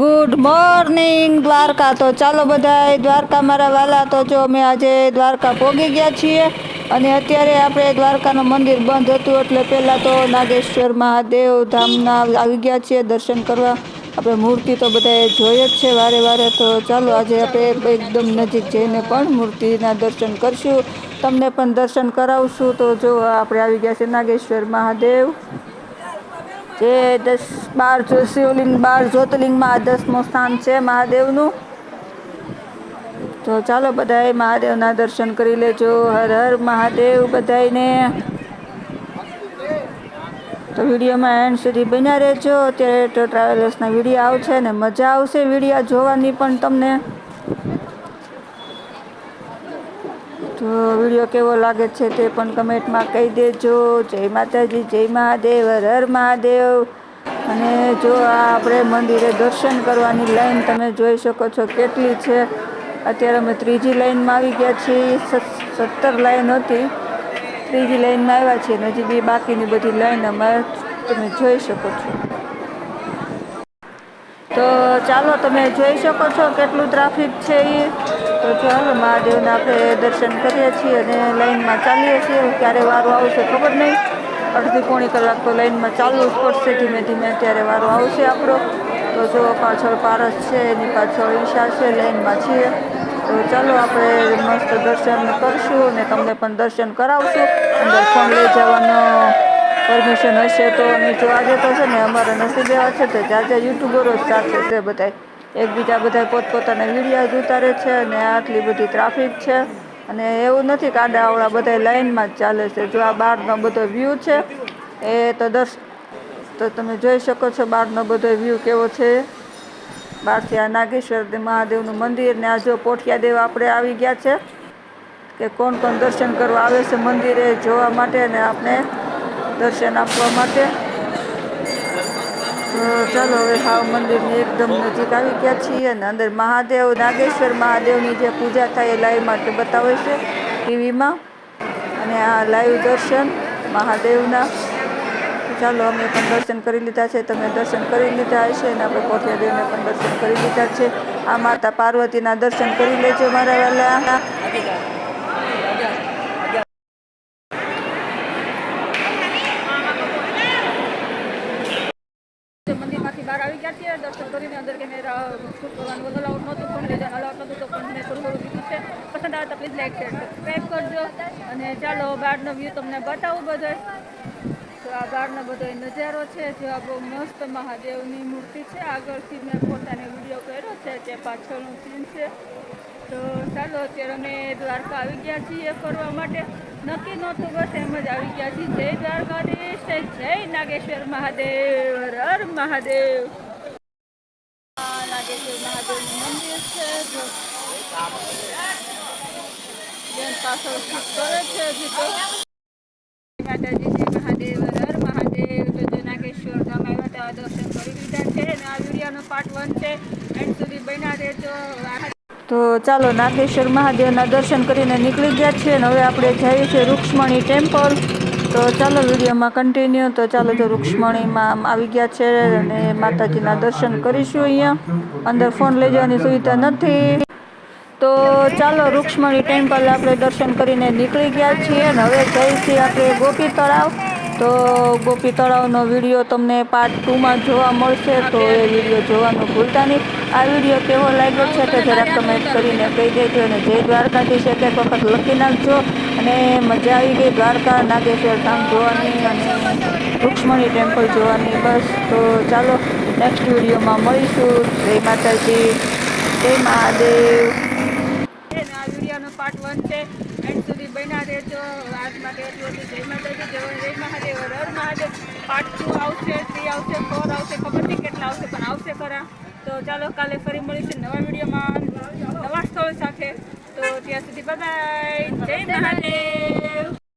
Good morning Dwarka. તો ચાલો બધાય, દ્વારકા મારા વાલા, તો જો અમે આજે દ્વારકા પહોંચી ગયા છીએ અને અત્યારે આપણે દ્વારકાનું મંદિર બંધ હતું એટલે પહેલાં તો નાગેશ્વર મહાદેવ ધામના આવી ગયા છીએ દર્શન કરવા. આપણે મૂર્તિ તો બધાએ જોઈએ જ છે વારે વારે. તો ચાલો આજે આપણે એકદમ નજીક જઈને પણ મૂર્તિના દર્શન કરશું. તમને પણ દર્શન કરાવશું. તો જો આપણે આવી ગયા છે નાગેશ્વર મહાદેવ. જે દસ બાર શિવલિંગ બાર જ્યોતિર્લિંગમાં દસમું સ્થાન છે મહાદેવનું. તો ચાલો બધાએ મહાદેવના દર્શન કરી લેજો. હર હર મહાદેવ બધાને તો વિડીયોમાં એન્ડ સુધી બન્યા રહેજો. અત્યારે તો ટ્રાવેલર્સના વીડિયો આવશે ને મજા આવશે વીડિયો જોવાની પણ તમને. તો વીડિયો કેવો લાગે છે તે પણ કમેન્ટમાં કહી દેજો. જય માતાજી, જય મહાદેવ, હર મહાદેવ. અને જો આ આપણે મંદિરે દર્શન કરવાની લાઈન તમે જોઈ શકો છો કેટલી છે. અત્યારે અમે ત્રીજી લાઈનમાં આવી ગયા છીએ. સત્તર લાઈન હતી. ત્રીજી લાઈનમાં આવ્યા છીએ અને હજી બી બાકીની બધી લાઈન અમારે તમે જોઈ શકો છો. તો ચાલો તમે જોઈ શકો છો કેટલું ટ્રાફિક છે એ તો ચાલો મહાદેવના આપણે દર્શન કરીએ છીએ અને લાઈનમાં ચાલીએ છીએ. ક્યારે વારો આવશે ખબર નહીં. અડધી પોણી કલાક તો લાઈનમાં ચાલવું જ પડશે ધીમે ધીમે. ત્યારે વારો આવશે આપણો. તો જો પાછળ પારસ છે, એની પાછળ ઈશા છે, લાઈનમાં છીએ. તો ચાલો આપણે મસ્ત દર્શન કરશું અને તમને પણ દર્શન કરાવશું. અંદર ફોન લઈ જવાનો પરમિશન હશે તો અને જો આજે તો છે ને અમારા નસીબ એવા છે તો જાજા યુટ્યુબરો સાથે છે બધા એકબીજા બધા પોતપોતાના વિડીયા ઉતારે છે અને આટલી બધી ટ્રાફિક છે. અને એવું નથી કે આડાવડા બધા લાઈનમાં જ ચાલે છે. જો આ બહારનો બધો વ્યૂ છે, એ તો દસ તો તમે જોઈ શકો છો બહારનો બધો વ્યૂ કેવો છે. બહારથી આ નાગેશ્વર મહાદેવનું મંદિર ને આ જો પોઠિયા દેવ આપણે આવી ગયા છે, કે કોણ કોણ દર્શન કરવા આવે છે મંદિરે જોવા માટે અને આપણે દર્શન આપવા માટે. ચાલો હવે હાવ મંદિરની એકદમ નજીક આવી ગયા છીએ અને અંદર મહાદેવ, નાગેશ્વર મહાદેવની જે પૂજા થાય એ લાઈવ માટે બતાવે છે ટીવીમાં. અને આ લાઈવ દર્શન મહાદેવના. ચાલો અમે પણ દર્શન કરી લીધા છે, તમે દર્શન કરી લીધા હશે અને આપણે કોઠિયાદેવને પણ દર્શન કરી લીધા છે. આ માતા પાર્વતીના દર્શન કરી લેજો મારા વાલા. Bye, guys. છીએ દર્શન કરીને અંદર કેમેરા શૂટ કરવાનું અલાઉડ નહોતું ફોન લઈ જવાનું અલાઉડ નહોતું તો પણ મેં થોડું થોડું કીધું છે. પસંદ આવે તો પ્લીઝ લાઈક શેર સબસ્ક્રાઈબ કરજો. અને ચાલો, બહારનો વ્યૂ તમને બતાવું બધો તો આ બહારનો બધો નજારો છે, જે આ બહુ મસ્ત મહાદેવની મૂર્તિ છે. આગળથી મેં પોતાને વીડિયો કર્યો છે, તે પાછળનું સીન છે. તો ચાલો, અત્યારે અમે દ્વારકા આવી ગયા છીએ ફરવા માટે. નક્કી નહોતું, બસ એમ જ આવી ગયા છીએ. જય દ્વારકાધીશ, જય નાગેશ્વર મહાદેવ હર મહાદેવ. તો નાગેશ્વર દર્શન કરી લીધા છે અને આ વિડીયોનો પાર્ટ વન છે એન્ડ સુધી બન્યા રહેજો તો ચાલો નાગેશ્વર મહાદેવના દર્શન કરીને નીકળી ગયા છીએ અને હવે આપણે જઈએ છીએ રૂક્ષ્મણી ટેમ્પલ. તો ચાલો વિડીયોમાં કન્ટિન્યુ તો ચાલો જો રૂક્ષ્મણીમાં આવી ગયા છે અને માતાજીના દર્શન કરીશું અહીંયા. અંદર ફોન લઈ જવાની સુવિધા નથી. તો ચાલો રૂક્ષ્મણી ટેમ્પલ આપણે દર્શન કરીને નીકળી ગયા છીએ અને હવે જઈ છીએ આપણે ગોપી તળાવ. તો ગોપી તળાવનો વીડિયો તમને પાર્ટ ટુમાં જોવા મળશે. તો એ વીડિયો જોવાનું ભૂલતા નહીં. આ વીડિયો કેવો લાગ્યો છે તે જરા કમેન્ટ કરીને કહી દેજો અને જય દ્વારકાધીશ. એક વખત લખી નાખજો. અને મજા આવી ગઈ. દ્વારકા, નાગેશ્વર ધામ જોવાની અને રૂક્ષ્મણી ટેમ્પલ જોવાની. બસ, તો ચાલો નેક્સ્ટ વિડીયોમાં મળીશું. જય માતાજી. જય મહાદેવ. આ વિડીયોનો પાર્ટ વન છે. એન્ડ સુધી બન્યા રહેજો. આજ માટે જય માતાજી, જય મહાદેવ. હર મહાદેવ. પાર્ટ ટુ આવશે થ્રી આવશે ફોર આવશે. ખબર નહીં કેટલા આવશે, પણ આવશે ખરા. તો ચાલો કાલે ફરી મળીશું નવા વિડીયોમાં. નવા સ્થળ સાથે. તો ત્યાં સુધી બાય જય મહાદેવ.